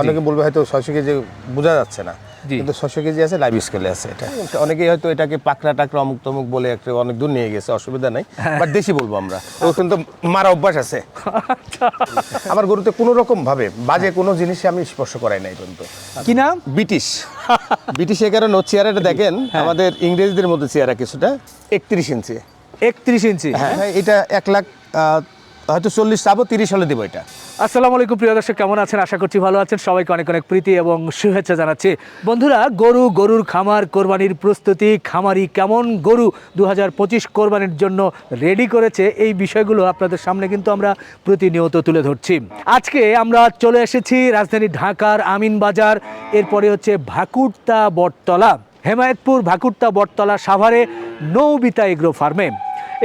অনেকে বলবে হয়তো ছয়শো কেজি বোঝা যাচ্ছে না। কিন্তু ছশো কেজি আছে লাইভ স্কেলে আছে এটা। অনেকেই হয়তো এটাকে পাকড়া টাকরা অমুক তমুক বলে একটা অনেক দূর নিয়ে গেছে অসুবিধা নেই। হ্যাঁ। বাট দেশি বলব আমরা। ও কিন্তু মারা অভ্যাস আছে। আচ্ছা। আমার গরুতে কোনো রকম ভাবে বাজে কোনো জিনিসে আমি স্পর্শ করাই নাই কিন্তু কি নাম? ব্রিটিশ। ব্রিটিশ এ কারণে চেয়ারটা দেখেন হ্যাঁ। আমাদের ইংরেজদের মধ্যে চেয়ারা কিছুটা একত্রিশ ইঞ্চি। একত্রিশ ইঞ্চি। হ্যাঁ এটা এক লাখ হয়তো চল্লিশ চাবো, তিরিশ হলে দেবো এটা। আসসালামু আলাইকুম, প্রিয় দর্শক, কেমন আছেন? আশা করছি ভালো আছেন। সবাইকে অনেক অনেক প্রীতি এবং শুভেচ্ছা জানাচ্ছি। বন্ধুরা, গরু, গরুর খামার, কোরবানির প্রস্তুতি, খামারি কেমন গরু দু হাজার পঁচিশ কোরবানির জন্য রেডি করেছে, এই বিষয়গুলো আপনাদের সামনে কিন্তু আমরা প্রতিনিয়ত তুলে ধরছি। আজকে আমরা চলে এসেছি রাজধানী ঢাকার আমিন বাজার, এরপরে হচ্ছে ভাকুরতা বটতলা। হেমায়তপুর ভাকুরতা বটতলা সাভারে নৌবিতা এগ্রো ফার্মে।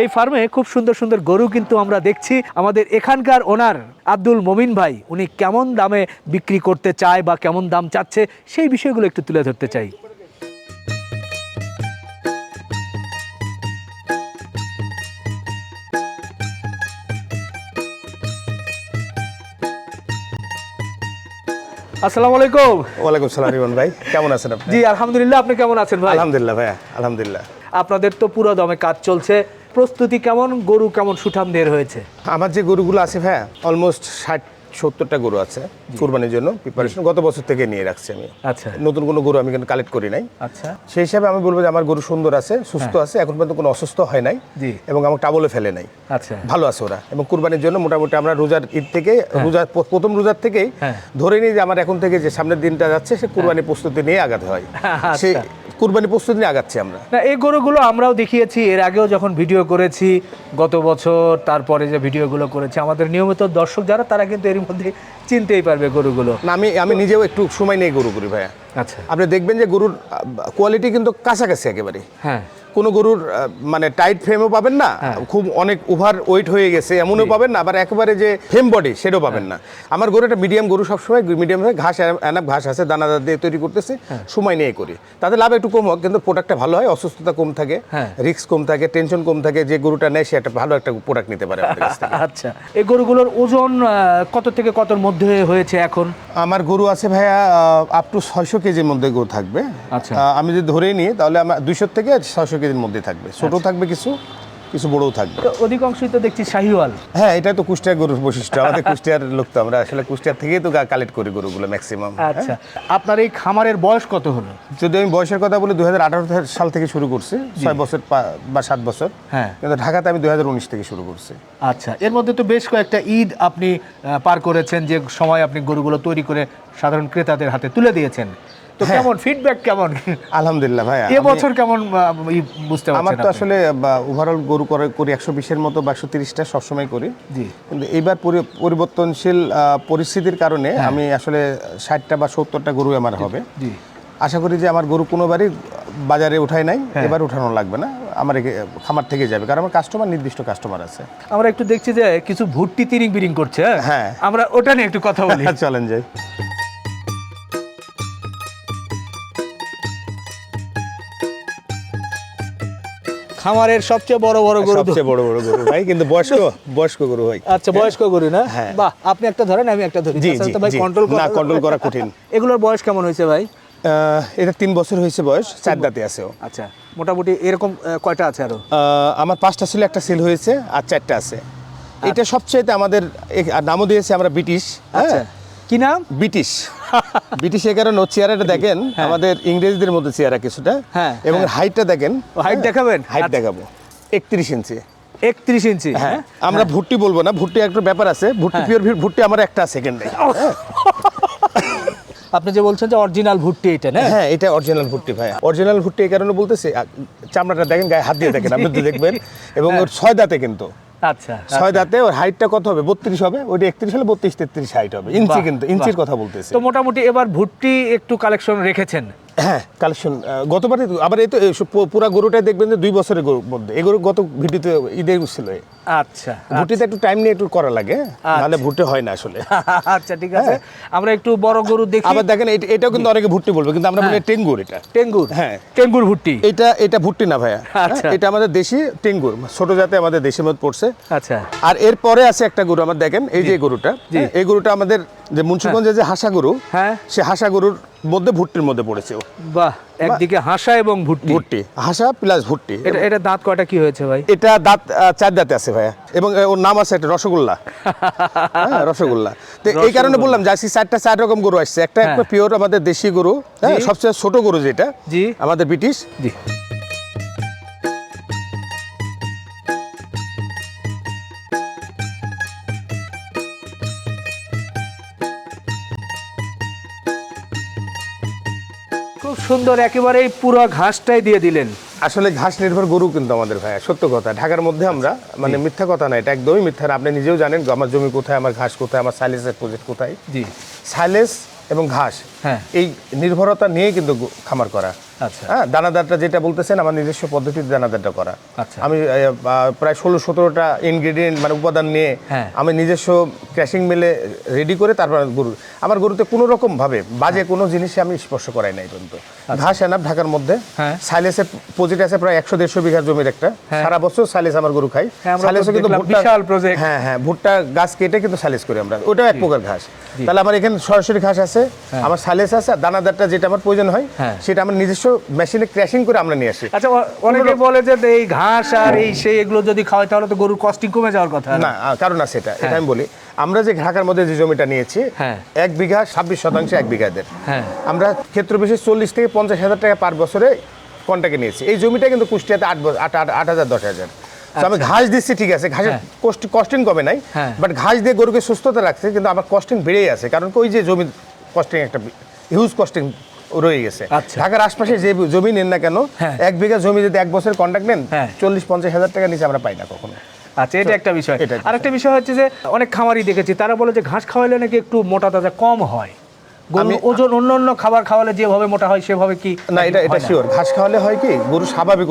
এই ফার্মে খুব সুন্দর সুন্দর গরু কিন্তু আমরা দেখছি। আমাদের এখানকার ওনার আব্দুল মমিন ভাই উনি কেমন দামে বিক্রি করতে চায় বা কেমন দাম চাচ্ছে সেই বিষয়গুলো একটু তুলে ধরতে চাই। আসসালামু আলাইকুম। ওয়ালাইকুম সালাম রিমন ভাই কেমন আছেন আপনি? জি আলহামদুলিল্লাহ আপনি কেমন আছেন ভাই? আলহামদুলিল্লাহ ভাইয়া আলহামদুলিল্লাহ। আপনাদের তো পুরো দমে কাজ চলছে। প্রস্তুতি কেমন? গরু কেমন সুঠাম দের হয়েছে? আমার যে গরুগুলো আছে ভাইয়া অলমোস্ট ষাট সত্তরটা গরু আছে কুরবানির জন্য। প্রিপারেশন গত বছর থেকে নিয়ে রাখছি আমি। আচ্ছা। নতুন কোনো গরু আমি কিন্তু কালেক্ট করি নাই। আচ্ছা। সেই হিসাবে আমি বলব যে আমার গরু সুন্দর আছে সুস্থ আছে এখন পর্যন্ত কোনো অসুস্থ হয় নাই এবং আমার টাবলে ফেলে নাই। আচ্ছা। ভালো আছে ওরা। এবং কুরবানির জন্য মোটামুটি আমরা রোজার ঈদ থেকে রোজার প্রথম রোজার থেকেই হ্যাঁ। ধরে নিই যে আমার এখন থেকে যে সামনের দিনটা যাচ্ছে সে কুরবানি প্রস্তুতি নিয়ে আগাতে হয়। আচ্ছা। সেই কুরবানি প্রস্তুতি নিয়ে আগাচ্ছি আমরা। না, এই গরুগুলো আমরাও দেখিয়েছি, এর আগেও যখন ভিডিও করেছি, গত বছর, তারপরে যে ভিডিওগুলো করেছি, আমাদের নিয়মিত দর্শক যারা, তারা কিন্তু এর মধ্যে চিনতেই পারবে গরুগুলো। না আমি আমি নিজেও একটু সময় নিয়ে গরু করি ভাইয়া। আচ্ছা। আপনি দেখবেন যে গরুর কোয়ালিটি কিন্তু কাছাকাছি একেবারে। হ্যাঁ। কোনো গরুর মানে টাইট ফ্রেমও পাবেন না হ্যাঁ। খুব অনেক ওভার ওয়েট হয়ে গেছে এমনও পাবেন না আবার একেবারে যে ফেম বডি সেটাও পাবেন না। আমার গরু একটা মিডিয়াম গরু সবসময় মিডিয়াম হয়ে ঘাস এনাপ ঘাস আছে দানাদার দিয়ে তৈরি করতেছে হ্যাঁ। সময় নিয়ে করি। তাতে লাভ একটু কম হোক কিন্তু প্রোডাক্টটা ভালো হয় অসুস্থতা কম থাকে হ্যাঁ। রিস্ক কম থাকে টেনশন কম থাকে যে গরুটা নেয় সে একটা ভালো একটা প্রোডাক্ট নিতে পারে আচ্ছা। এই গরুগুলোর ওজন কত থেকে কতর মধ্যে হয়েছে এখন আমার গরু আছে ভাইয়া আপ টু ছয়শো কেজির মধ্যে গরু থাকবে আচ্ছা। আমি যদি ধরেই নিই তাহলে আমার দুইশো থেকে ছয়শো কেজির মধ্যে থাকবে ছোট আচ্ছা। থাকবে কিছু কিছু বড়ও থাকবে। অধিকাংশই তো দেখছি শাহিওয়াল। হ্যাঁ এটা তো কুষ্টিয়ার গরুর বৈশিষ্ট্য আমাদের কুষ্টিয়ার লোক তো আমরা আসলে কুষ্টিয়ার থেকেই তো কালেক্ট করি গরুগুলো ম্যাক্সিমাম আচ্ছা আপনার এই খামারের বয়স কত হলো? যদি আমি বয়সের কথা বলি দুই হাজার আঠারো সাল থেকে শুরু করছি ছয় বছর বা সাত বছর। হ্যাঁ। কিন্তু ঢাকাতে আমি দুই হাজার উনিশ থেকে শুরু করছি। আচ্ছা এর মধ্যে তো বেশ কয়েকটা ঈদ আপনি পার করেছেন যে সময় আপনি গরুগুলো তৈরি করে সাধারণ ক্রেতাদের হাতে তুলে দিয়েছেন। তো হ্যাঁ। কেমন ফিডব্যাক কেমন? আলহামদুলিল্লাহ বছর কেমন বুঝতে আমার তো আসলে ওভারঅল গরু করে করি একশো বিশের মতো বা একশো তিরিশটা সবসময় করি। জি। কিন্তু এইবার পরিবর্তনশীল পরিস্থিতির কারণে আমি আসলে ষাটটা বা সত্তরটা গরু আমার হবে। জি। আশা করি যে আমার গরু কোনোবারই বাজারে উঠাই নাই হ্যাঁ। এবার উঠানো লাগবে না আমার খামার থেকে যাবে কারণ আমার কাস্টমার নির্দিষ্ট কাস্টমার আছে। আমরা একটু দেখছি যে কিছু ভুট্টি তিরিং বিরিং করছে হ্যাঁ? হ্যাঁ। আমরা ওটা নিয়ে একটু কথা বলি। চলেন যাই। খামারের সবচেয়ে বড় বড় গরু সবচেয়ে বড় বড় গরু ভাই কিন্তু বয়স্ক বয়স্ক গরু ভাই। আচ্ছা বয়স্ক গরু না? হ্যাঁ। বাহ আপনি একটা ধরেন আমি একটা ধরি। জি, তো ভাই। কন্ট্রোল না, control করা কঠিন। এগুলোর বয়স কেমন হয়েছে ভাই? এটা তিন বছর হয়েছে বয়স চার দাঁতে আছে। আচ্ছা মোটামুটি এরকম কয়টা আছে আরও? আমার পাঁচটা ছিল একটা সেল হয়েছে আর চারটা আছে। এটা সবচাইতে আমাদের নামও দিয়েছে আমরা ব্রিটিশ আচ্ছা। হ্যাঁ কি নাম? ব্রিটিশ। ব্রিটিশ এ কারণে ওর চেয়ারটা দেখেন আমাদের ইংরেজদের মধ্যে চেয়ারা কিছুটা। হ্যাঁ, এবং হ্যাঁ। হাইটটা দেখেন। হাইট দেখাবেন? হাইট দেখাবো। একত্রিশ ইঞ্চি। একত্রিশ ইঞ্চি হ্যাঁ হ্যাঁ। আমরা ভুট্টি বলব না ভুট্টি একটা ব্যাপার আছে। ভুট্টি পিওর ভুট্টি আমার একটা সেকেন্ড আপনি যে বলছেন যে অরিজিনাল ভুট্টি এটা না? হ্যাঁ এটা অরিজিনাল ভুট্টি ভাই। অরিজিনাল ভুট্টি এই কারণে বলতেছি চামড়াটা দেখেন গায়ে হাত দিয়ে দেখেন আপনি দেখবেন। এবং ওর ছয় দাঁতে কিন্তু। আচ্ছা ছয় দাঁতে ওর হাইটটা কত হবে? বত্রিশ হবে? ওইটা একত্রিশ হলে বত্রিশ তেত্রিশ হাইট হবে। ইঞ্চি কিন্তু ইঞ্চির কথা বলতেছি। তো মোটামুটি এবার ভুট্টি একটু কালেকশন রেখেছেন। হ্যাঁ কালেকশন গতবারে আবার এই তো পুরা গরুটাই দেখবেন যে দুই বছরের গরুর মধ্যে। এই গরু গত ভিডিওতে ঈদের ছিল আচ্ছা ভুটিতে একটু টাইম নিয়ে একটু করা লাগে নাহলে ভুট্টে হয় না আসলে। আচ্ছা ঠিক আছে। আমরা একটু বড় গরু দেখি। আবার দেখেন এটা- এটাও কিন্তু অনেকে ভুট্টি বলবে কিন্তু আমরা বলি টেঙ্গুর এটা। টেঙ্গুর? হ্যাঁ। টেঙ্গুর ভুট্টি? এটা এটা ভুট্টি না ভাইয়া। আচ্ছা। হ্যাঁ, এটা আমাদের দেশি টেঙ্গুর ছোট জাতে আমাদের দেশের মধ্যে পড়ছে। আচ্ছা। আর এরপরে আছে একটা গরু আমার দেখেন এই যে গরুটা হ্যাঁ, এই গরুটা আমাদের যে মুন্সিগঞ্জে যে হাসা গরু হ্যাঁ। সে হাসা গরুর মধ্যে ভুট্টির মধ্যে পড়েছে ও। বাহ একদিকে হাসা এবং ভুট্টি। ভুট্টি হাসা প্লাস ভুট্টি। এটা এটা দাঁত কয়টা কি হয়েছে ভাই? এটা দাঁত চার দাঁতে আছে ভাইয়া। এবং ওর নাম আছে একটা রসগোল্লা। হ্যাঁ রসগোল্লা। তো এই কারণে বললাম আজকে চারটা চার রকম গরু আসছে। একটা হ্যাঁ। একটা পিওর আমাদের দেশি গরু হ্যাঁ সবচেয়ে ছোট গরু যেটা জি। আমাদের ব্রিটিশ। জি। সুন্দর একেবারে পুরো ঘাসটাই দিয়ে দিলেন। আসলে ঘাস নির্ভর গরু কিন্তু আমাদের ভাইয়া সত্য কথা। ঢাকার মধ্যে আমরা মানে মিথ্যা কথা না এটা একদমই মিথ্যা। আপনি নিজেও জানেন আমার জমি কোথায় আমার ঘাস কোথায় আমার সাইলেসের প্রজেক্ট কোথায়। জি। সাইলেস এবং ঘাস হ্যাঁ। এই নির্ভরতা নিয়ে কিন্তু খামার করা। হ্যাঁ দানাদারটা যেটা বলতেছেন আমার নিজস্ব পদ্ধতিতে দানাদারটা করা আচ্ছা। আমি প্রায় ষোলো সতেরোটা ইনগ্রেডিয়েন্ট মানে উপাদান নিয়ে হ্যাঁ। আমি নিজস্ব ক্র্যাশিং মিলে রেডি করে তারপর গরু আমার গরুতে কোনো রকম ভাবে বাজে কোনো জিনিসই আমি স্পর্শ করাই নাই পর্যন্ত ঘাস এনাফ ঢাকার মধ্যে আচ্ছা। হ্যাঁ। সাইলেসের পজিট আছে প্রায় একশো দেড়শো বিঘা জমির একটা হ্যাঁ। সারা বছর সাইলেস আমার গরু খাই হ্যাঁ, সাইলেসও কিন্তু ভুট্টা বিশাল project। হ্যাঁ হ্যাঁ ভুট্টা গাছ কেটে কিন্তু সাইলেস করি আমরা ওটাও এক প্রকার ঘাস তাহলে আমার এখানে সরাসরি ঘাস আছে আমার সাইলেস আছে দানাদারটা যেটা আমার প্রয়োজন হয় হ্যাঁ। সেটা আমার নিজস্ব মেশিনে ক্র্যাশিং করে আমরা নিয়ে আসি। আচ্ছা অনেকে বলে যে এই ঘাস আর এই সেই এগুলো যদি খাওয়াই তাহলে তো গরুর কস্টিং কমে যাওয়ার কথা। না কারণ আছে এটা এটা আমি বলি। আমরা যে ঢাকার মধ্যে যে জমিটা নিয়েছি হ্যাঁ। এক বিঘা ছাব্বিশ শতাংশ এক বিঘাদের হ্যাঁ। আমরা ক্ষেত্র বিশেষ চল্লিশ থেকে পঞ্চাশ হাজার টাকা পার বছরে কন্টাকে নিয়েছি। এই জমিটা কিন্তু কুষ্টিয়াতে আট আট আট- হাজার দশ হাজার। আমি ঘাস দিচ্ছি ঠিক আছে। ঘাসের হ্যাঁ। কস্টিং কমে নাই। হ্যাঁ। বাট ঘাস দিয়ে গরুকে সুস্থতা রাখছে কিন্তু আমার কস্টিং বেড়েই আছে। কারণ ওই যে জমি কস্টিং একটা হিউজ কস্টিং রয়ে গেছে। আচ্ছা। ঢাকার আশপাশে যে জমি নেন না কেন হ্যাঁ। এক বিঘা জমি যদি এক বছর কন্ট্রাক্ট নেন হ্যাঁ। চল্লিশ পঞ্চাশ হাজার টাকা নিচে আমরা পাই না কখনো। আচ্ছা এটা একটা বিষয়। আরেকটা বিষয়। হচ্ছে যে অনেক খামারই দেখেছি তারা বলে যে ঘাস খাওয়াইলে নাকি একটু মোটা তাজা কম হয়। আমি- ওজন অন্য অন্য খাবার খাওয়ালে যেভাবে মোটা হয় সেভাবে কি না এটা এটা শিওর ঘাস খাওয়ালে হয় কি গরু স্বাভাবিক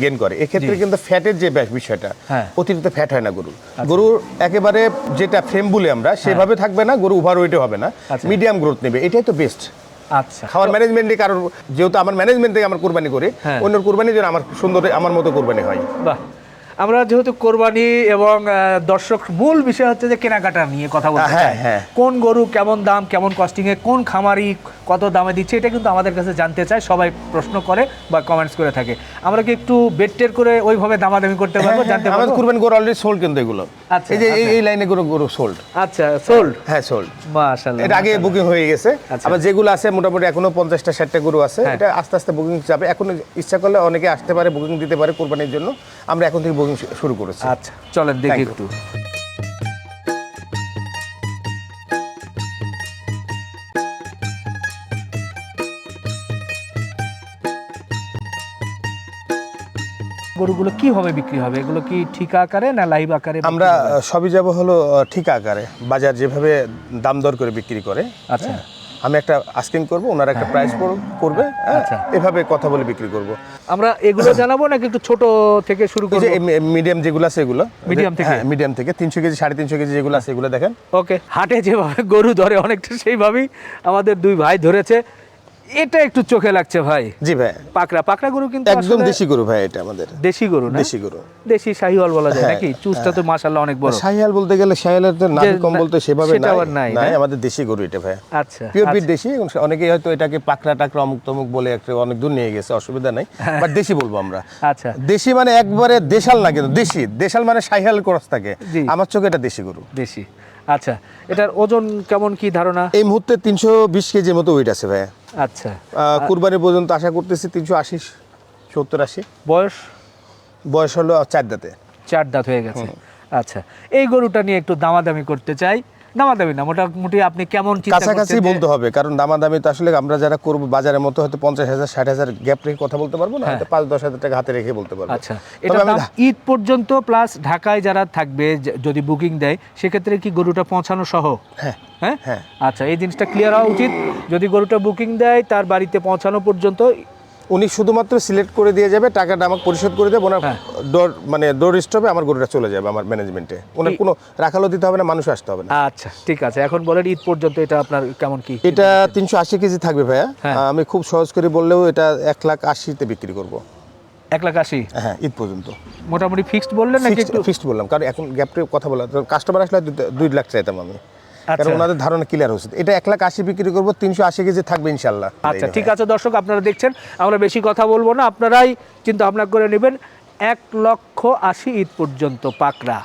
গেন করে। এক্ষেত্রে কিন্তু ফ্যাটের যে বিষয়টা হ্যাঁ। অতিরিক্ত ফ্যাট হয় না গরু গরুর একেবারে যেটা ফ্রেম বলে আমরা সেভাবে থাকবে না গরু ওভার ওয়েটে হবে না। আচ্ছা। মিডিয়াম গ্রোথ নেবে। এটাই তো বেস্ট আচ্ছা। খাওয়ার ম্যানেজমেন্টই কারোর যেহেতু আমার ম্যানেজমেন্ট থেকে আমার কোরবানি করি অন্যের অন্য কোরবানি যেন আমার সুন্দর আমার মতো কোরবানি হয়। বাহ। আমরা যেহেতু কোরবানি এবং দর্শক মূল বিষয় হচ্ছে যে কেনাকাটা নিয়ে কথা বলতে হ্যাঁ, হ্যাঁ। কোন গরু কেমন দাম কেমন কস্টিং এ কোন খামারি কত দামে দিচ্ছে এটা কিন্তু আমাদের কাছে জানতে চায়। সবাই প্রশ্ন করে বা কমেন্টস করে থাকে। আমরা কি একটু বেটটের করে ওইভাবে দামাদামি করতে পারব জানতে হ্যাঁ, আমাদের পারব? কোরবানি গরু অলরেডি সোল্ড কিন্তু এগুলো। আচ্ছা, এই যে এই- আচ্ছা। লাইনে গরু গরু সোল্ড আচ্ছা সোল্ড হ্যাঁ সোল্ড মাশাআল্লাহ এটা আগে বুকিং হয়ে গেছে। আচ্ছা। আবার যেগুলো আছে মোটামুটি এখনও পঞ্চাশটা ষাটটা গরু আছে। এটা আস্তে আস্তে বুকিং যাবে এখন ইচ্ছা করলে অনেকে আসতে পারে বুকিং দিতে পারে কোরবানির জন্য। আমরা এখন থেকে বুকিং শুরু করেছি। আচ্ছা চলেন দেখি একটু। গরুগুলো কীভাবে বিক্রি হবে? এগুলো কি ঠিকা আকারে না লাইভ আকারে আমরা সবই যাব হলো ঠিক আকারে। বাজার যেভাবে দাম দর করে বিক্রি করে আচ্ছা। হ্যাঁ, আমি একটা আস্কিং করব ওনারা একটা প্রাইস করবে হ্যাঁ, আচ্ছা। এভাবে কথা বলে বিক্রি করব। আমরা এগুলো জানাব নাকি একটু ছোট থেকে শুরু করব? মিডিয়াম যেগুলো আছে এগুলো মিডিয়াম থেকে? হ্যাঁ মিডিয়াম থেকে তিনশো কেজি সাড়ে তিনশো কেজি যেগুলো আছে এগুলো দেখেন। ওকে হাটে যেভাবে গরু ধরে অনেকটা সেইভাবেই আমাদের দুই ভাই ধরেছে। এটা একটু চোখে লাগছে ভাই। জি ভাই। পাকড়া পাকড়া গরু কিন্তু একদম দেশি গরু ভাই এটা আমাদের। দেশি গরু না? দেশি গরু। দেশি শাহিওয়াল বলা যায় হ্যাঁ, নাকি? চুজটা তো মাশাআল্লাহ অনেক বড়। শাহিয়াল বলতে গেলে শাহিয়ালের তো যে কম বলতে সেভাবে নাই। নাই, আমাদের দেশি গরু এটা ভাই। আচ্ছা পিওর বিট আচ্ছা। দেশি এবং অনেকে হয়তো এটাকে পাকড়া টাকরা অমুক তমুক বলে একটা অনেক দূর নিয়ে গেছে অসুবিধা নাই। বাট দেশি বলব আমরা। আচ্ছা। দেশি মানে একবারে দেশাল না কিন্তু দেশি। দেশাল মানে শাহিয়াল ক্রস থাকে। আমার চোখে এটা দেশি গরু। দেশি। আচ্ছা এটার ওজন কেমন কি ধারণা? এই মুহূর্তে তিনশো বিশ কেজির মতো ওয়েট আছে ভাই। আচ্ছা। কুরবানি পর্যন্ত আশা করতেছি তিনশো আশি সত্তর আশি। বয়স? বয়স হলো চার দাঁতে। চার দাঁত হয়ে গেছে। আচ্ছা এই গরুটা নিয়ে একটু দামাদামি করতে চাই। দামাদামি না মোটামুটি আপনি কেমন কাছাকাছি বলতে হবে কারণ দামাদামি তো আসলে আমরা যারা করব বাজারের মতো হয়তো পঞ্চাশ হাজার ষাট হাজার গ্যাপ রেখে কথা বলতে পারব না হয়তো পাঁচ দশ হাজার টাকা হাতে রেখে বলতে পারব হ্যাঁ। আচ্ছা এটা ঈদ পর্যন্ত প্লাস ঢাকায় যারা থাকবে যদি বুকিং দেয় সেক্ষেত্রে কি গরুটা পৌঁছানো সহ হ্যাঁ হ্যাঁ হ্যাঁ। আচ্ছা এই জিনিসটা ক্লিয়ার হওয়া উচিত যদি গরুটা বুকিং দেয় তার বাড়িতে পৌঁছানো পর্যন্ত উনি শুধুমাত্র সিলেক্ট করে দিয়ে যাবে টাকাটা আমাকে পরিশোধ করে দেবে ওনার হ্যাঁ। ডোর মানে ডোর স্টপে আমার গরুটা চলে যাবে আমার ম্যানেজমেন্টে ওনার কোনো রাখালো দিতে হবে না মানুষ আসতে হবে না। আচ্ছা ঠিক আছে। এখন বলেন ঈদ পর্যন্ত এটা আপনার কেমন কি? এটা তিনশো আশি কেজি থাকবে ভাইয়া। হ্যাঁ। আমি খুব সহজ করে বললেও এটা এক লাখ আশিতে বিক্রি করব। এক লাখ আশি? হ্যাঁ ঈদ পর্যন্ত। মোটামুটি ফিক্সড বললেন নাকি একটু? ফিক্সড বললাম কারণ এখন গ্যাপটে কথা বলা কাস্টমার আসলে দুই লাখ চাইতাম আমি। কারণ আচ্ছা। ওনাদের ধারণা ক্লিয়ার হচ্ছে এটা এক লাখ আশি বিক্রি করব তিনশো আশি কেজি থাকবে ইনশাল্লাহ। আচ্ছা ঠিক আছে দর্শক আপনারা দেখছেন আমরা বেশি কথা বলব না আপনারাই চিন্তা ভাবনা করে নেবেন। এক লক্ষ আশি ঈদ পর্যন্ত পাকড়া।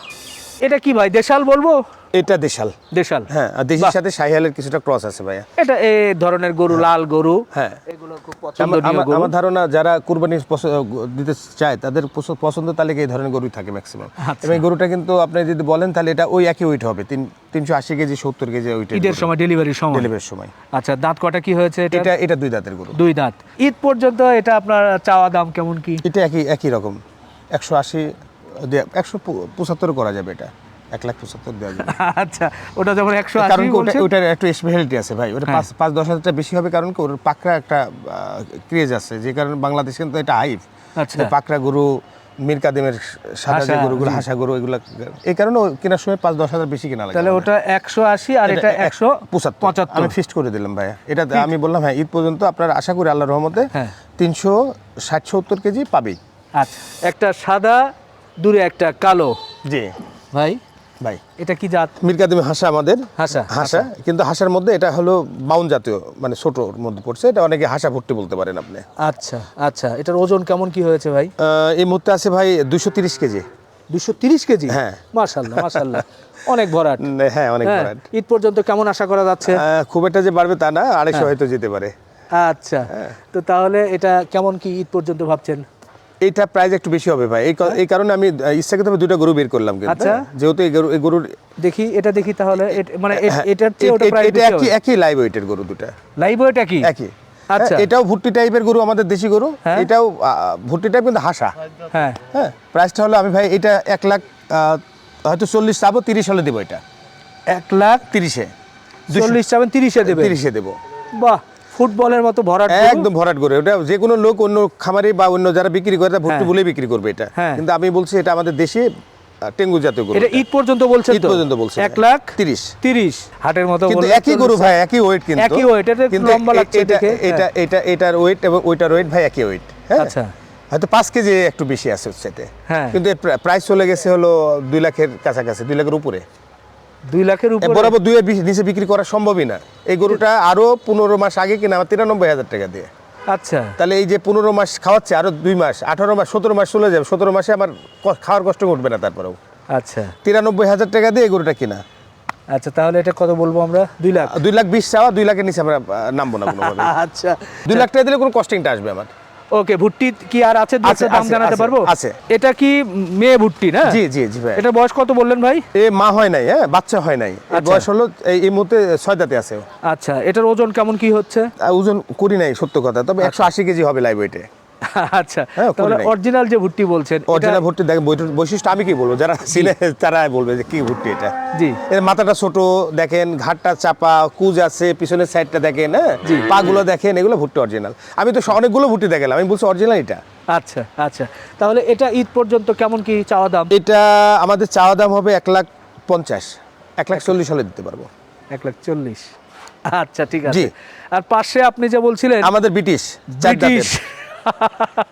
এটা কি ভাই দেশাল বলব? এটা দেশাল। দেশাল। হ্যাঁ আর দেশির সাথে শাহিয়ালের কিছুটা ক্রস আছে ভাইয়া। এটা এই ধরনের গরু লাল গরু। হ্যাঁ। এগুলো খুব পছন্দনীয় আমার- গরু। আমার ধারণা যারা কুরবানি দিতে চায় তাদের পছ- পছন্দ তালিকা এই ধরনের গরুই থাকে ম্যাক্সিমাম আচ্ছা। এবং গরুটা কিন্তু আপনি যদি বলেন তাহলে এটা ওই একই ওয়েট হবে। তিন তিনশো আশি কেজি সত্তর কেজি ওইটা ঈদের সময় ডেলিভারির সময়। ডেলিভারির সময়। আচ্ছা দাঁত কটা কি হয়েছে এটা এটা দুই দাঁতের গরু। দুই দাঁত। ঈদ পর্যন্ত এটা আপনার চাওয়া দাম কেমন কি? এটা একই একই রকম। একশো আশি একশো পঁচাত্তর করা যাবে এটা। এক লাখ পঁচাত্তর দেওয়া যাবে। আচ্ছা ওটা যখন একশো কারণ ওটা ওটার একটু স্পেশালিটি আছে ভাই। ওটা পাঁচ পাঁচ দশ হাজারটা বেশি হবে কারণ কি ওর পাকড়া একটা ক্রেজ আছে। যে কারণে বাংলাদেশ কিন্তু এটা হাইপ আচ্ছা। পাকড়া গরু মীর কাদিমের সাদা যে হাসা, গরুগুলো হাসা গরু এগুলো এই কারণে কেনার সময় পাঁচ দশ হাজার বেশি কেনা লাগে। তাহলে ওটা একশো আশি আর এটা একশো পঁচাত্তর। আমি ফিক্সড করে দিলাম ভাইয়া। এটা আমি বললাম হ্যাঁ ঈদ পর্যন্ত আপনার আশা করি আল্লাহ রহমতে হ্যাঁ। তিনশো ষাট সত্তর কেজি পাবেই। আচ্ছা একটা সাদা দূরে একটা কালো। জি। ভাই ভাই। এটা কি জাত? মীর কাদিমের হাসা আমাদের। হাসা হাসা। কিন্তু হাসার মধ্যে এটা হলো বাউন জাতীয় মানে ছোটোর মধ্যে পড়ছে। এটা অনেকে হাসা ভর্তি বলতে পারেন আপনি। আচ্ছা আচ্ছা। এটার ওজন কেমন কি হয়েছে ভাই? এই মুহূর্তে আছে ভাই দুশো তিরিশ কেজি। দুশো তিরিশ কেজি? হ্যাঁ। মাশাল্লাহ মাশাল্লাহ অনেক ভরাট। হ্যাঁ অনেক হ্যাঁ, ভরাট। ঈদ পর্যন্ত কেমন আশা করা যাচ্ছে? খুব একটা যে বাড়বে তা না হ্যাঁ। আড়াইশো হয়তো যেতে পারে। আচ্ছা। হ্যাঁ। তো তাহলে এটা কেমন কি ঈদ পর্যন্ত ভাবছেন? এইটা প্রাইস একটু বেশি হবে ভাই। এই কারণে আমি ইচ্ছাকৃতভাবে দুটো গরু বের করলাম কিন্তু আচ্ছা। হ্যাঁ। যেহেতু এই গরু এই গরুর দেখি এটা দেখি তাহলে মানে হ্যাঁ, এটার চেয়ে ওটা প্রায় এটা একই একই লাইভ ওয়েটের গরু দুটা। লাইভ এটা কি একই। আচ্ছা। হ্যাঁ, এটাও ভুট্টি টাইপের গরু আমাদের দেশি গরু। হ্যাঁ। এটাও ভুট্টি টাইপ কিন্তু হাসা। হ্যাঁ। হ্যাঁ প্রাইসটা হলো আমি ভাই এটা এক লাখ হয়তো চল্লিশ চাবো তিরিশ হলে দেবো এটা। এক লাখ তিরিশে। চল্লিশ চাবেন তিরিশে দেবে। তিরিশে দেবো। বাহ। ফুটবলের মতো ভরাট একদম ভরাট করে ওটা যে কোনো লোক অন্য খামারি বা অন্য যারা বিক্রি করে তারা ভর্তি হ্যাঁ। বলে বিক্রি করবে এটা। হ্যাঁ। কিন্তু আমি বলছি এটা আমাদের দেশে টেঙ্গু জাতীয় গরু এটা ঈদ পর্যন্ত বলছেন ঈদ পর্যন্ত বলছে এক লাখ তিরিশ। তিরিশ। হাটের মতো কিন্তু একই গরু ভাই একই ওয়েট কিন্তু। একই weight, এটা কিন্তু লম্বা লাগছে এটা দেখে, এটা এটা এটার ওয়েট এবং ওইটার ওয়েট ভাই একই ওয়েট হ্যাঁ? আচ্ছা। হয়তো পাঁচ কেজি একটু বেশি আছে হচ্ছে হ্যাঁ। কিন্তু প্রাইস চলে গেছে হলো দুই লাখের কাছাকাছি দুই লাখের উপরে। দুই লাখের উপরে বরাবর বেশি- নিচে বিক্রি করা সম্ভবই না। এই গরুটা আরও পনেরো মাস আগে কিনা আমার তিরানব্বই হাজার টাকা দিয়ে। আচ্ছা। তাহলে এই যে পনেরো মাস খাওয়াচ্ছে আরও দুই মাস আঠারো মাস সতেরো মাস চলে যাবে। সতেরো মাসে আমার খাওয়ার কষ্ট উঠবে না তারপরেও। আচ্ছা। তিরানব্বই হাজার টাকা দিয়ে এই গরুটা কিনা। আচ্ছা তাহলে এটা কত বলব আমরা? দুই লাখ। দুই লাখ বিশ চাওয়া দুই লাখের নিচে আমরা নামবো না কোনোভাবে। আচ্ছা। দুই লাখ টাকা দিলে কোনো কস্টিংটা আসবে আমার। ওকে ভুট্টি কি আর আছে? আছে, দাম জানাতে পারব? আছে। এটা কি মেয়ে ভুট্টি না? জি জি জি ভাই। এটা বয়স কত বললেন ভাই? এ মা হয় নাই হ্যাঁ বাচ্চা হয় নাই। আচ্ছা। বয়স হলো এই- এই মুহূর্তে ছয় দাঁতে আছে আচ্ছা এটার ওজন কেমন কি হচ্ছে? ওজন করি নাই সত্য কথা। তবে একশো আশি কেজি হবে লাইভ ওয়েটে আচ্ছা হ্যাঁ, তাহলে অরিজিনাল যে ভুট্টি বলছেন অরিজিনাল ভর্তি দেখেন বৈশিষ্ট্য আমি কি বলব? যারা তারা বলবে যে কি ভর্তি এটা। জি। এর মাথাটা ছোট দেখেন ঘাটটা চাপা কুজ আছে পিছনের সাইডটা দেখেন হ্যাঁ? পাগুলো দেখেন এগুলো ভুট্টি অরিজিনাল আমি তো অনেকগুলো ভুট্টি দেখালাম আমি বলছি অরিজিনাল এটা। আচ্ছা আচ্ছা। তাহলে এটা ঈদ পর্যন্ত কেমন কি চাওয়া দাম? এটা আমাদের চাওয়া দাম হবে এক লাখ পঞ্চাশ। এক লাখ চল্লিশ হলে দিতে পারব। এক লাখ চল্লিশ। আচ্ছা ঠিক আছে। আর পাশে আপনি যে বলছিলেন আমাদের ব্রিটিশ ব্রিটিশ।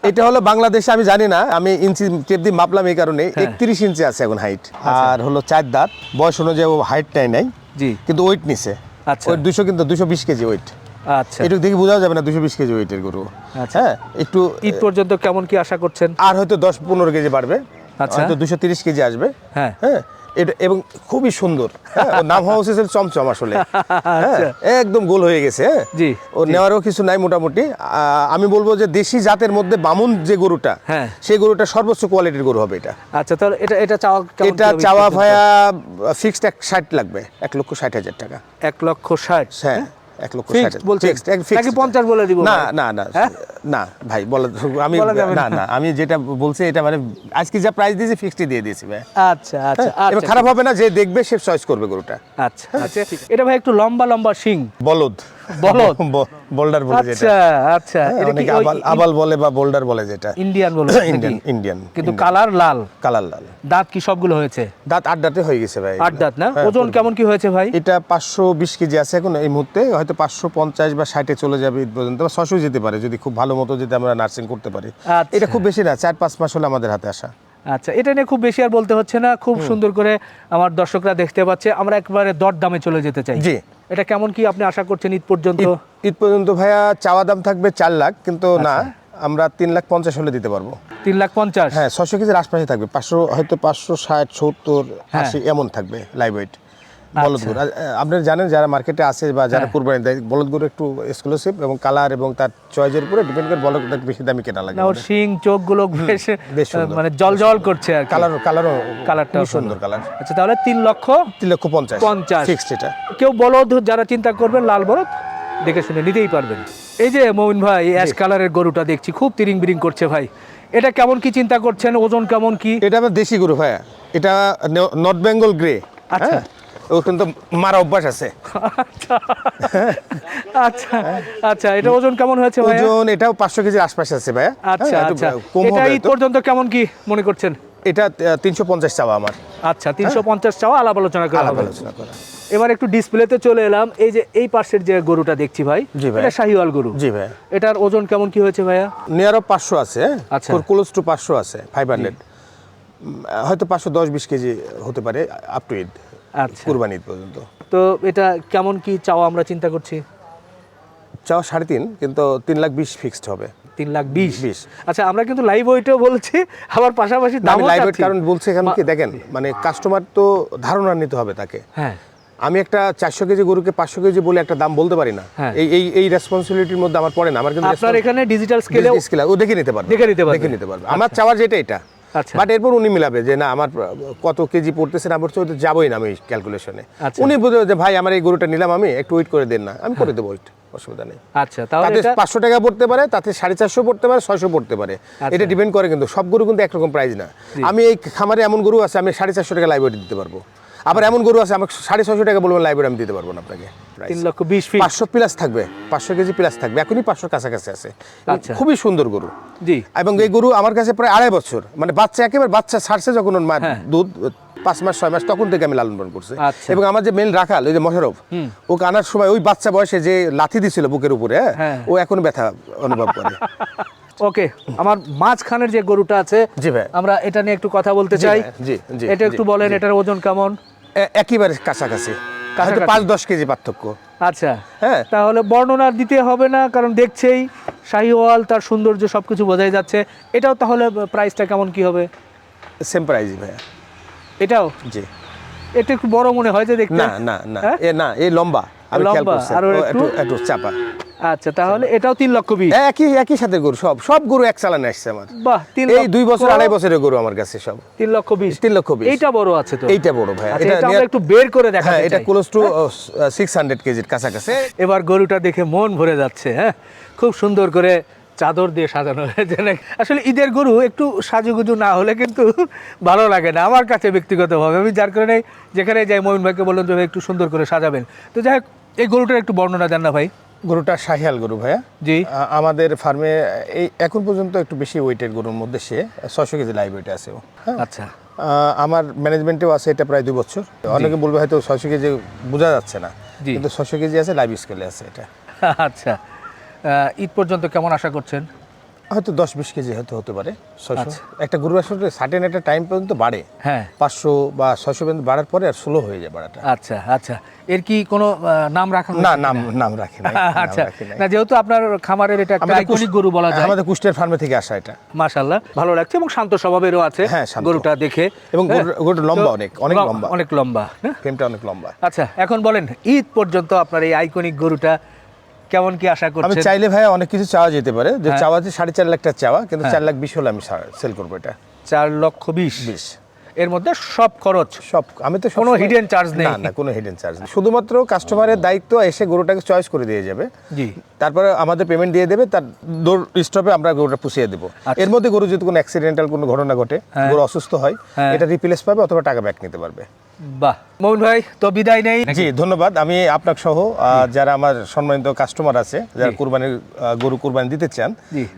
এটা হলো বাংলাদেশে আমি জানি না আমি ইঞ্চি টেপ দিয়ে মাপলাম এই কারণে হ্যাঁ। একত্রিশ ইঞ্চি আছে এখন হাইট আর হলো চার দাঁত বয়স অনুযায়ী ও হাইটটাই নাই জি। কিন্তু ওয়েট নিছে। আচ্ছা। ওয়েট দুশো কিন্তু দুশো বিশ কেজি ওয়েট আচ্ছা। একটু দেখে বোঝাও যাবে না দুশো বিশ কেজি ওয়েটের গরু। আচ্ছা। হ্যাঁ একটু ঈদ পর্যন্ত কেমন কি আশা করছেন? আর হয়তো দশ পনেরো কেজি বাড়বে। আচ্ছা। হয়তো দুশো তিরিশ কেজি আসবে। হ্যাঁ। হ্যাঁ এটা এবং খুবই সুন্দর হ্যাঁ, নাম হওয়া উচিত চমচম আসলে। হ্যাঁ, আচ্ছা। একদম গোল হয়ে গেছে হ্যাঁ? জি, ও নেওয়ারও কিছু নাই মোটামুটি। আমি বলব যে দেশি জাতের মধ্যে বামুন যে গরুটা হ্যাঁ। সেই গরুটা সর্বোচ্চ কোয়ালিটির গরু হবে এটা। আচ্ছা তাহলে এটা এটা চাওয়া এটা চাওয়া ভায়া ফিক্সড এক ষাট লাগবে এক লক্ষ ষাট হাজার টাকা। এক লক্ষ ষাট হ্যাঁ? এক লক্ষ 50 বলে দিব না না না হ্যাঁ? না ভাই বলে আমি না না। আমি যেটা বলছি এটা মানে আজকে যা প্রাইস দিয়েছি ফিক্সডই দিয়ে দিয়েছি ভাই। আচ্ছা আচ্ছা হ্যাঁ, আচ্ছা খারাপ হবে না যে দেখবে সে চয়েস করবে গরুটা। আচ্ছা আচ্ছা এটা ভাই একটু লম্বা লম্বা শিং। বলদ। বলদ? বোল্ডার বলে যেটা। আচ্ছা আচ্ছা। হ্যাঁ, এটা কি আবাল বলে বা বোল্ডার বলে যেটা। ইন্ডিয়ান বলে ইন্ডিয়ান ইন্ডিয়ান কিন্তু কালার লাল। কালার লাল। দাঁত কি সবগুলো হয়েছে? দাঁত আট দাঁতে হয়ে গেছে ভাই। আট দাঁত না? হ্যাঁ, ওজন কেমন কি হয়েছে ভাই? এটা পাঁচশো বিশ কেজি আছে এখন এই মুহূর্তে। হয়তো পাঁচশো পঞ্চাশ বা ষাটে চলে যাবে ঈদ পর্যন্ত বা ছশো যেতে পারে যদি খুব ভালো মতো যদি আমরা নার্সিং করতে পারি। আচ্ছা। এটা খুব বেশি না চার পাঁচ মাস হলে আমাদের হাতে আসা। আচ্ছা এটা নিয়ে খুব বেশি আর বলতে হচ্ছে না। খুব সুন্দর করে আমার দর্শকরা দেখতে পাচ্ছে। আমরা একবারে দর দামে চলে যেতে চাই। জি। এটা কেমন কি আপনি আশা করছেন ঈদ পর্যন্ত? ঈদ- ঈদ পর্যন্ত ভাইয়া চাওয়া দাম থাকবে চার লাখ কিন্তু না আচ্ছা। আমরা তিন লাখ পঞ্চাশ হলে দিতে পারব। তিন লাখ পঞ্চাশ? হ্যাঁ ছশো কেজির আশপাশে থাকবে। পাঁচশো হয়তো পাঁচশো ষাট সত্তর হ্যাঁ। আশি এমন থাকবে লাইভ ওয়েট বলদ গরু আপনারা জানেন যারা মার্কেটে আছে বা যারা হ্যাঁ। কুরবানি দেয় বলদ গরু একটু এক্সক্লুসিভ এবং কালার এবং তার চয়েসের উপরে ডিপেন্ড করে বলদ বেশি দামি কেনা লাগে ওর শিং চোখগুলো বেশ বেশ মানে জল জল করছে আর কালার কালারও কালারটা সুন্দর কালার আচ্ছা তাহলে তিন লক্ষ তিন লক্ষ পঞ্চাশ। পঞ্চাশ। ফিক্সড এটা। কেউ বলদ যারা চিন্তা করবেন লাল বলদ দেখে শুনে নিতেই পারবেন। এই যে মমিন ভাই অ্যাশ কালারের গরুটা দেখছি খুব তিরিং বিরিং করছে ভাই। এটা কেমন কি চিন্তা করছেন? ওজন কেমন কি? এটা আমার দেশি গরু ভাইয়া। এটা নর্থ বেঙ্গল গ্রে আচ্ছা। ও কিন্তু মারা অভ্যাস আছে। আচ্ছা। আচ্ছা এটা ওজন কেমন হয়েছে ভাই ওজন এটাও পাঁচশো কেজির আশপাশে আছে আচ্ছা হ্যাঁ, একটু আচ্ছা। কম এটা তো। পর্যন্ত কেমন কি মনে করছেন? এটা তিনশো পঞ্চাশ চাওয়া আমার। আচ্ছা তিনশো পঞ্চাশ চাওয়া আলাপ আলোচনা করা আলাপ আলোচনা করা। এবার একটু ডিসপ্লেতে চলে এলাম। এই যে এই পাশের যে গরুটা দেখছি ভাই ভাই। এটা শাহিওয়াল গরু। জি ভাইয়া। এটার ওজন কেমন কি হয়েছে ভাইয়া? নিয়ারও পাঁচশো আছে আচ্ছা। ক্লোজ টু পাঁচশো আছে ফাইভ হান্ড্রেড হয়তো পাঁচশো দশ বিশ কেজি হতে পারে আপ টু আচ্ছা কুরবানি ঈদ পর্যন্ত। তো এটা কেমন কি চাওয়া আমরা চিন্তা করছি? চাও সাড়ে তিন কিন্তু তিন লাখ বিশ ফিক্সড হবে। তিন লাখ বিশ? বিশ। আচ্ছা আমরা কিন্তু লাইভ ওইটাও বলছি আবার পাশাপাশি দামও লাইভ চাচ্ছি। কারণ বলছি এখানে কি দেখেন মানে কাস্টমার তো ধারণা নিতে হবে তাকে। হ্যাঁ। আমি একটা চারশো কেজি গরুকে পাঁচশো কেজি বলে একটা দাম বলতে পারি না। হ্যাঁ। এই এই এই রেসপন্সিবিলিটির মধ্যে আমার পড়ে না। আমার কিন্তু আপনার এখানে ডিজিটাল স্কেলেও স্কেল ও দেখে নিতে পারবে। দেখে নিতে পারবে। দেখে নিতে পারবে। আমার চাওয়ার যেটা এটা। আচ্ছা। বাট এরপর উনি মিলাবে যে না আমার কত কেজি পড়তেছে না পড়ছে ওই তো যাবোই না আমি ক্যালকুলেশনে আচ্ছা। উনি বুঝবে যে ভাই আমার এই গরুটা নিলাম আমি একটু ওয়েট করে দেন না আমি করে দেবো ওয়েট অসুবিধা নেই। আচ্ছা তাহলে পাঁচশো টাকা পড়তে পারে তাতে সাড়ে চারশো পড়তে পারে ছয়শো পড়তে পারে। আচ্ছা। এটা ডিপেন্ড করে কিন্তু সব গরু কিন্তু একরকম প্রাইস না। আমি এই খামারে এমন গরু আছে আমি সাড়ে চারশো টাকা লাইব্রেরি দিতে পারব। আবার এমন গরু আছে আমাকে সাড়ে ছয়শো টাকা বলব লাইব্রেরি আমি দিতে পারব না আপনাকে। তিন লক্ষ বিশ পাঁচশো প্লাস থাকবে পাঁচশো কেজি প্লাস থাকবে এখনই পাঁচশোর কাছাকাছি আছে। আচ্ছা। খুবই সুন্দর গরু। জি। এবং এই গরু আমার কাছে প্রায় আড়াই বছর মানে বাচ্চা একেবারে বাচ্চা ছাড়ছে যখন ওর মায়ের হ্যাঁ। দুধ পাঁচ মাস ছয় মাস তখন থেকে আমি লালন পালন করছি। আচ্ছা। এবং আমার যে মেল রাখাল ওই যে মশারফ ওকে আনার সময় ওই বাচ্চা বয়সে যে লাথি দিছিল বুকের উপরে হ্যাঁ, হ্যাঁ। ও এখন ব্যথা অনুভব করে। ওকে আমার মাঝখানের যে গরুটা আছে জি ভাই। আমরা এটা নিয়ে একটু কথা বলতে চাই। জি, জি, এটা একটু বলেন এটার ওজন কেমন? একেবারে কাছাকাছি। হয়তো। পাঁচ দশ কেজি পার্থক্য। আচ্ছা। হ্যাঁ। তাহলে বর্ণনা দিতে হবে না কারণ দেখছেই শাহিওয়াল তার সৌন্দর্য সব কিছু বোঝাই যাচ্ছে। এটাও তাহলে প্রাইসটা কেমন কি হবে? সেম প্রাইজই ভাইয়া। এটাও? জি। এটা একটু বড় মনে হয় যে দেখতে। না না না। হ্যাঁ? এ না এ লম্বা। আমি খেয়াল লম্বা, করছি। আর? একটু একটু চাপা। আচ্ছা তাহলে এটাও তিন লক্ষ বিশ। একই একই সাথে গরু সব সব গরু এক চালানে আসছে আমার। বাহ তিন এই দুই বছর আড়াই বছরের গরু আমার কাছে সব। তিন লক্ষ বিশ। তিন লক্ষ বিশ। এইটা বড় আছে তো। এইটা বড় ভাই। আচ্ছা, এটা একটু বের করে দেখা হ্যাঁ এটা ক্লোজ টু সিক্স হান্ড্রেড কেজির কাছাকাছি। এবার গরুটা দেখে মন ভরে যাচ্ছে হ্যাঁ? খুব সুন্দর করে চাদর দিয়ে সাজানো হয়েছে? আসলে ঈদের গরু একটু সাজুগুজু না হলে কিন্তু ভালো লাগে না। আমার কাছে ব্যক্তিগতভাবে আমি যার কারণে যেখানে যাই মমিন ভাইকে বললাম যে একটু সুন্দর করে সাজাবেন। তো যাই হোক এই গরুটার একটু বর্ণনা দেন না ভাই। গরুটা শাহিয়াল গরু ভাইয়া। জি। আমাদের ফার্মে এই এখন পর্যন্ত একটু বেশি ওয়েটের গরুর মধ্যে সে ছশো কেজি লাইভ ওয়েটে আছে ও। হ্যাঁ? আচ্ছা। আমার ম্যানেজমেন্টেও আছে এটা প্রায় দু বছর। অনেকে বলবে হয়তো ছশো কেজি বোঝা যাচ্ছে না। জি। কিন্তু ছশো কেজি আছে লাইভ স্কেলে আছে এটা। আচ্ছা। ঈদ পর্যন্ত কেমন আশা করছেন? হয়তো দশ বিশ কেজি হয়তো হতে পারে ছয়শো। একটা গরু আসলে সার্টেন একটা টাইম পর্যন্ত বাড়ে। হ্যাঁ। পাঁচশো বা ছয়শো পর্যন্ত বাড়ার পরে আর স্লো হয়ে যায় বাড়াটা। আচ্ছা আচ্ছা। এর কি কোনো নাম রাখা না নাম নাম রাখি নাম আচ্ছা। না যেহেতু আপনার খামারের এটা আইকনিক গরু বলা যায়। আমাদের কুষ্টের ফার্মে থেকে আসা এটা। মাশাল্লাহ ভালো লাগছে এবং শান্ত স্বভাবেরও আছে হ্যাঁ, গরুটা দেখে। এবং হ্যাঁ। গরুটা লম্বা অনেক, অনেক লম্বা। অনেক লম্বা হ্যাঁ? ফ্রেমটা অনেক লম্বা। আচ্ছা এখন বলেন ঈদ পর্যন্ত আপনার এই আইকনিক গরুটা কেমন কি আশা করছেন? আমি চাইলে ভাই অনেক কিছু চাওয়া যেতে পারে। যে হ্যাঁ। চাওয়া যে সাড়ে চার লাখ টাকা চাওয়া কিন্তু চার লাখ বিশ হলে আমি সেল করব এটা। চার লক্ষ বিশ? বিশ। এর মধ্যে সব খরচ? সব আমি তো কোনো hidden charge নেই? না না কোনো হিডেন চার্জ নেই। শুধুমাত্র কাস্টমারের দায়িত্ব এসে গরুটাকে চয়েস করে দিয়ে যাবে। জি। তারপরে আমাদের পেমেন্ট দিয়ে দেবে তার দৌড় স্টপে আমরা গরুটা পুষিয়ে দেবো। আচ্ছা। এর মধ্যে গরু যদি কোনো অ্যাক্সিডেন্টাল কোনো ঘটনা ঘটে হ্যাঁ। গরু অসুস্থ হয় হ্যাঁ। এটা রিপ্লেস পাবে অথবা টাকা ব্যাক নিতে পারবে। বাহ। মৌন ভাই তো বিদায় নেই। জি ধন্যবাদ। আমি আপনার সহ যারা আমার সম্মানিত কাস্টমার আছে যারা। কুরবানির গরু কুরবানি দিতে চান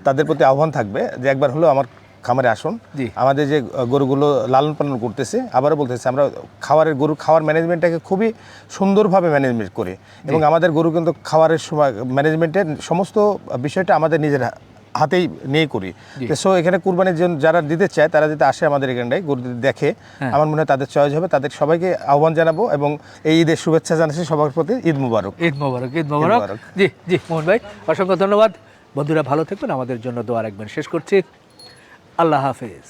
তাদের প্রতি আহ্বান থাকবে যে একবার হলেও আমার খামারে আসুন। আমাদের যে গরুগুলো লালন পালন করতেছে আবারও বলতেছি আমরা খাবারের গরু খাওয়ার ম্যানেজমেন্টটাকে খুবই সুন্দরভাবে ম্যানেজমেন্ট করি। এবং আমাদের গরু কিন্তু খাওয়ারের সময় ম্যানেজমেন্টের সমস্ত বিষয়টা আমাদের নিজের হাতেই নিয়ে করি। সো এখানে কুরবানির জন্য যারা দিতে চায় তারা যদি আসে আমাদের এখানটায় গরু দেখে হ্যাঁ। আমার মনে হয় তাদের চয়েস হবে। তাদের সবাইকে আহ্বান জানাব এবং এই ঈদের শুভেচ্ছা জানাচ্ছি সবার প্রতি। ঈদ মুবারক। ঈদ মুবারক ঈদ মোবারক। মোবারক। জি জি মোহন ভাই অসংখ্য ধন্যবাদ। বন্ধুরা ভালো থাকবেন আমাদের জন্য দোয়া রাখবেন। শেষ করছি। আল্লাহ হাফেজ।